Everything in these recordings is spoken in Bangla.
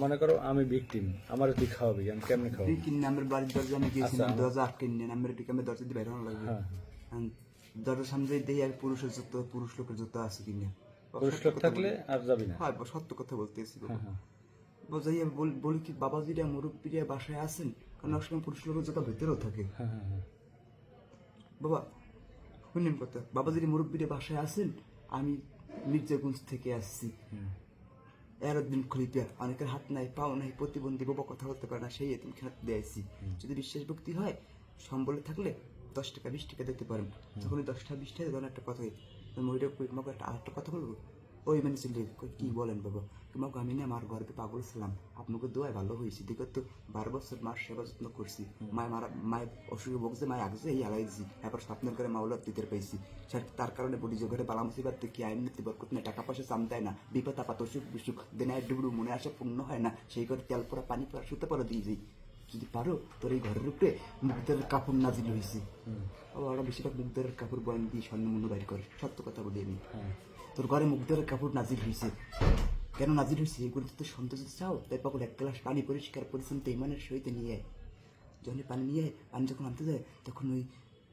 মনে করো আমি ভিকটিম আমার তুই খাওয়াবি আমি কেমনে খাওয়াবি? কিনে আমার বাড়ির দরজা আমি গিয়েছিলাম আচ্ছা। দরজা আটকে নিয়ে আমার এদিকে আমি দরজা দিয়ে বের হওয়া লাগবে। হ্যাঁ। দরজার সামনে দেখি আর পুরুষের জুতো পুরুষ লোকের জুতো আছে কিনে। পুরুষ লোক থাকলে আর যাবি না। হয় সত্য কথা বলতেছি হ্যাঁ হ্যাঁ। বোঝাই আমি বলি কি বাবাজিরা মুরব্বীরা বাসায় আছেন? কারণ অনেক সময় পুরুষ লোকের জুতো ভেতরেও থাকে। হ্যাঁ হ্যাঁ হ্যাঁ। বাবা শুনলেন কথা বাবাজির মুরব্বীরা বাসায় আছেন? আমি মির্জাগঞ্জ থেকে আসছি। এরদিন খলিপিয়া অনেকের হাত নাই পাও নাই প্রতিবন্ধী বাবা কথা বলতে পারে না সেই এতিম খেলাত দিয়েছি যদি বিশ্বাস ভক্তি হয় সম্বলে থাকলে দশ টাকা বিশ টাকা দিতে পারেন। তখন দশটা দশ টাকা বিশ টাকা ধরেন একটা কথা মহিলা একটা আরেকটা কথা বলব? ওই মানে চলে কি বলেন বাবা? তোমাকে আমি না আমার গর্বে পাগল ছিলাম। আপনাকে দোয়ায় ভালো হয়েছি। দেখো তো বারো বছর মার সেবা যত্ন করছি। মায় মারা মায় অসুখে বকছে মায় আগছে এই হারাইছি এরপর স্বপ্নের করে মাওলার দিতে পাইছি। তার কারণে বলি যে ঘরে বালা মুসিবাত কি আইন নিতে বরকত না টাকা পয়সা চাম দেয় না। বিপদ আপাত অসুখ বিসুখ দেনায় ডুবড়ু মনে আসা পূর্ণ হয় না। সেই করে তেল পরা পানি পরা শুতে পরা দিয়ে যাই। যদি পারো তোর এই ঘরের উপরে মুখদের কাপড় নাজিল হয়েছে ওরা বেশিরভাগ মুখদের কাপড় বয়ান দিয়ে স্বর্ণ মূল্য বাইর করে। সত্য কথা বলি আমি। হ্যাঁ। তোর ঘরে মুখদের কাপড় নাজির হয়েছে। কেন নাজির হয়েছে? এগুলো তো সন্তোষ চাও? তাই পাগল এক গ্লাস পানি পরিষ্কার পরিচ্ছন্ন ইমানের সহিত নিয়ে আয়। যখন পানি নিয়ে আয়, পানি যখন আনতে যায় তখন ওই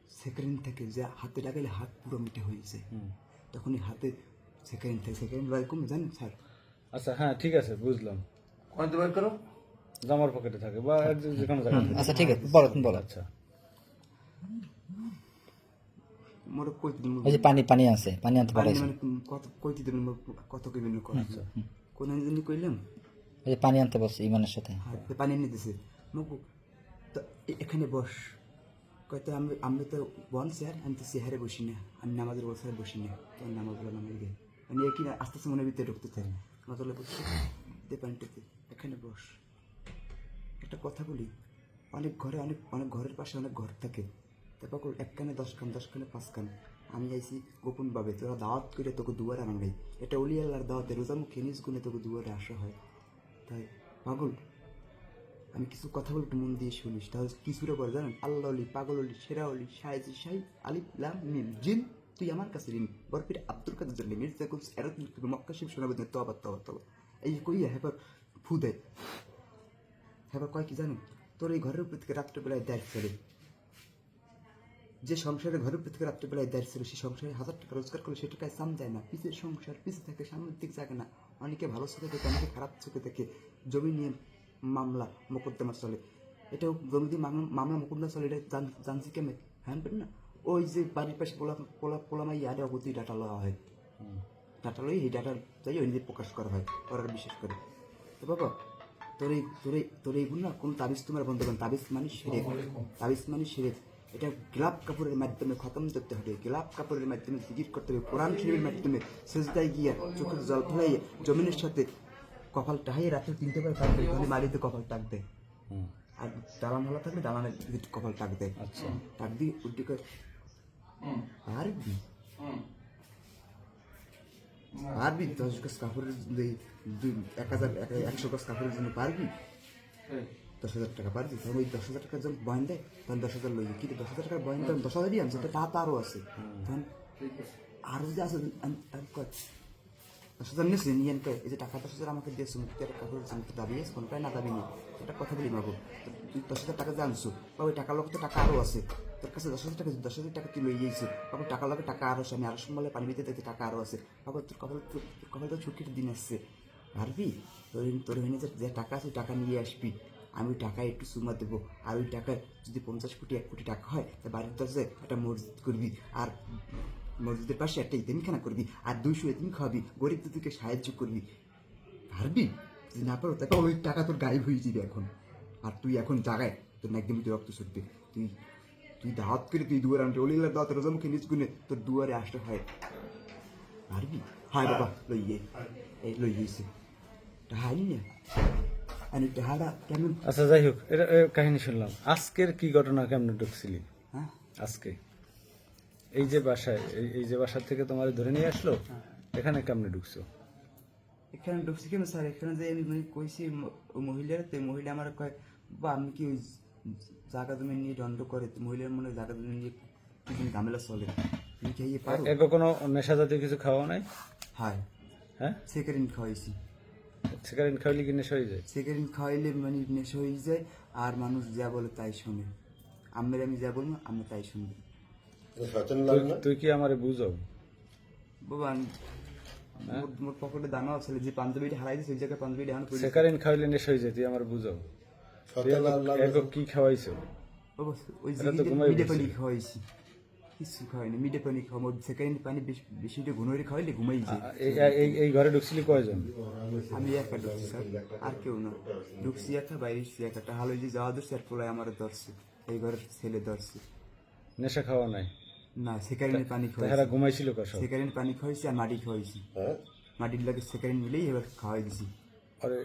সেকেন্ড থেকে যে হাতে লাগাইলে হাত পুরো মিটে হয়েছে হুম। তখন ওই হাতে সেকেন্ড থেকে সেকেন্ড বার কম জানেন স্যার। আচ্ছা হ্যাঁ ঠিক আছে বুঝলাম। কোন বের করো। জামার পকেটে থাকে বা এক জায়গায় থাকে। আচ্ছা ঠিক আছে বলো তুমি বলো। আচ্ছা। মোর কই দিন যে পানি পানি আছে পানি আনতে পারাইছে। মানে কত কই দিন কত কইবেন কোন দিন কইলাম? যে পানি আনতে বলছে ইমানের সাথে। হাতে পানি এনে দিছে। তো এখানে বস। কয়তো আমি আমি তো বন স্যার আমি তো চেহারে বসি না আমি নামাজের বসায় বসি না। কেন নামাজ বলে নামাজ গে মানে একই আস্তে আস্তে মনের ভিতরে ঢুকতে থাকে। নজলে বসে দে পানিটাতে এখানে বস। একটা কথা বলি অনেক ঘরে অনেক অনেক ঘরের পাশে অনেক ঘর থাকে। তারপর এক কানে, দশ কান, দশ কানে, পাঁচ কান। আমি আইছি গোপন ভাবে তোরা দাওয়াত করে তোকে দুয়ারে আনা নাই এটা অলি আল্লাহর দাওয়াতে রোজা মুখে নিজ গুণে তোকে দুয়ারে আসা হয়। তাই, পাগল, আমি কিছু কথা বলে একটু মন দিয়ে শুনিস। তাহলে কিছুরে বলে জানেন, আল্লাহ অলি, পাগল অলি, সেরা অলি সাহেজি শাহি আলিফ, লাম, মিম, জিন, তুই আমার কাছে ঋণ। বরফির আব্দুল কাদের জন্য মির্জা কুলস, এরত মক্কা শিব শোনাবে তবা তবা তবা এই কইয়া, হেবার ফু দেয় হেবার কয় কি জানেন? তোর এই ঘরের উপর থেকে রাত্রেবেলায় দেয় ছেড়ে যে সংসারে উপর থেকে রাত্রেবেলায় দেয় ছিল সেই সংসারে হাজার টাকা রোজগার করলে সে টাকায় সাম দেয় না। পিছের সংসার পিছে থাকে সামনের দিক জাগে না। অনেকে ভালো চোখে দেখে অনেকে খারাপ চোখে দেখে। জমি নিয়ে মামলা মোকদ্দমা চলে। এটাও জমি দিয়ে মামলা মোকদ্দমা চলে এটা জানছি কেমন? হ্যাঁ না? ওই যে বাড়ির পাশে পোলা পোলা পোলামাই আরে অগতি ডাটা লওয়া হয়। ডাটা লই এই ডাটা যাই ওই নিজে প্রকাশ করা হয় ওরা বিশেষ করে। তো বাবা তোর এই তোর এই তোর এইগুলো না? কোনো তাবিজ তোমার বন্ধ করেন তাবিজ মানে সেরে। তাবিজ মানে সেরে। এটা গোলাপ কাপড়ের মাধ্যমে খতম করতে হবে। গোলাপ কাপড়ের মাধ্যমে জিকির করতে হবে। কোরআন শরীফের মাধ্যমে সেজদায় গিয়ে চোখের জল ফেলাইয়ে জমিনের সাথে কপাল টাহাইয়ে রাতে তিনটে বার টাকবে তাহলে মারিতে কপাল টাকবে। হুম। আর দালান হলা থাকলে দালানের দিকে কপাল টাকবে। আচ্ছা। টাক দিয়ে উল্টি করে পারবি পারবি দশ গাছ কাপড়ের দুই- দুই এক হাজার একশো গাছ কাপড়ের জন্য পারবি? দশ হাজার টাকা পারবি তখন ওই দশ হাজার টাকার যখন বয়ন দেয় তখন দশ হাজার লই কিন্তু দশ হাজার টাকার বয়ন তখন দশ হাজারই আনছে তো টাকা তো আরও আছে। তখন আরও যে আছে কয়, দশ হাজার নিয়েছি নিয়ে আনতে। এই যে টাকা দশ হাজার আমাকে দিয়েছ মুক্তি একটা কাপড় জানতে দাবি আছে কোনটাই না দাবি নেই। একটা কথা বলি মাগো তুই দশ হাজার টাকা যে আনছো বা ওই টাকার লোক তো টাকা আরও আছে। তোর কাছে দশ হাজার টাকা দশ হাজার টাকা তুই লই গিয়েছো বাবু টাকা লাগে টাকা আরও আছে আমি আরও সম্বলে পানি দিতে দিতে টাকা আরও আছে। বাবু তোর কপাল তো তোর কপাল তো ছুটির দিন আসছে। পারবি? তোর তোর যে টাকা আছে টাকা নিয়ে আসবি। আমি টাকায় একটু সুমা দেবো। আর ওই টাকায় যদি পঞ্চাশ কোটি, এক কোটি টাকা হয়, তা বাড়ির দরজায় একটা মসজিদ করবি। আর মসজিদের পাশে একটা ইতিমখানা করবি। আর দুইশো ইতিম খাওয়াবি। গরিব দুদিকে সাহায্য করবি। পারবি? যদি না পারো তাকে ওই টাকা তোর গায়েব হয়ে যাবে এখন। আর তুই এখন জাগায়, তোর একদম রক্ত ছুটবে তুই তুই দাওয়াত করে তুই দুয়ারে আনতে অলিলার দাওয়াত রোজামুখে নিজ গুনে তোর দুয়ারে আসতে হয়। পারবি? হায় বাবা, লইয়ে, এই লইয়েছে না। কেমন আচ্ছা যাই হোক এটা কাহিনী শুনলাম আজকের কি ঘটনা কেমন ঢুকছিলি হ্যাঁ আজকে এই যে বাসায় এই- যে বাসার থেকে তোমার ধরে নিয়ে আসলো এখানে কেমনে ঢুকছো এখানে ঢুকছি কেন স্যার এখানে যে আমি মানে কইছি মহিলার তো মহিলা আমার কয় বা আমি কি ওই জায়গা জমি নিয়ে দণ্ড করে তো মহিলার মনে হয় জায়গা জমি নিয়ে কি ঝামেলা চলে তুমি ইয়ে পারো একে কোনো নেশা জাতীয় কিছু খাওয়া নাই হায় হ্যাঁ সেকেরিন খাওয়াইছি সেকারিন খাওয়াইলে কি নেশা হয়ে যায়? সিগারেট খাওয়াইলে মানে নেশা হয়ে যায় আর মানুষ যা বলে তাই শুনে। আমের আমি যা বলব আমি তাই শুনব। তুই- কি আমারে বুঝো বাবা মোর- মোর পকেটে দানা আছে যে পাঞ্জাবিটা হারাই দিয়েছে ওই জায়গায় পাঞ্জাবিটা এখন পড়ে সেকারিন খাওয়াইলে নেশা হয়ে যায় তুই আমার বুঝো তুই সচেতন একক- একক কি খাওয়াইছো? ওই। পানি খাওয়াইছি। কিছু খাওয়াইনি মিডে পানি খাওয়া সেকেন্ড পানি বেশি বেশিটা ঘুনোরে খাওয়াইলে ঘুমাই যায়। এই- এই এই ঘরে ঢুকছিলি কয়জন? আমি একা ঢুকছি স্যার আর কেউ না। ঢুকছি একা বাইরে একা হালো যে যাওয়া ধরছে আর পোলায় আমার ধরছে এই ঘরের ছেলে ধরছে। নেশা খাওয়া নাই? না সেকারিনের পানি তাহারা খাওয়াইছি। ঘুমাইছিল কসব সেকারিন পানি খাওয়াইছি আর মাটি খাওয়াইছি। হ্যাঁ? মাটির লাগে সেকারিন মিলেই এবার খাওয়াই দিছি আরে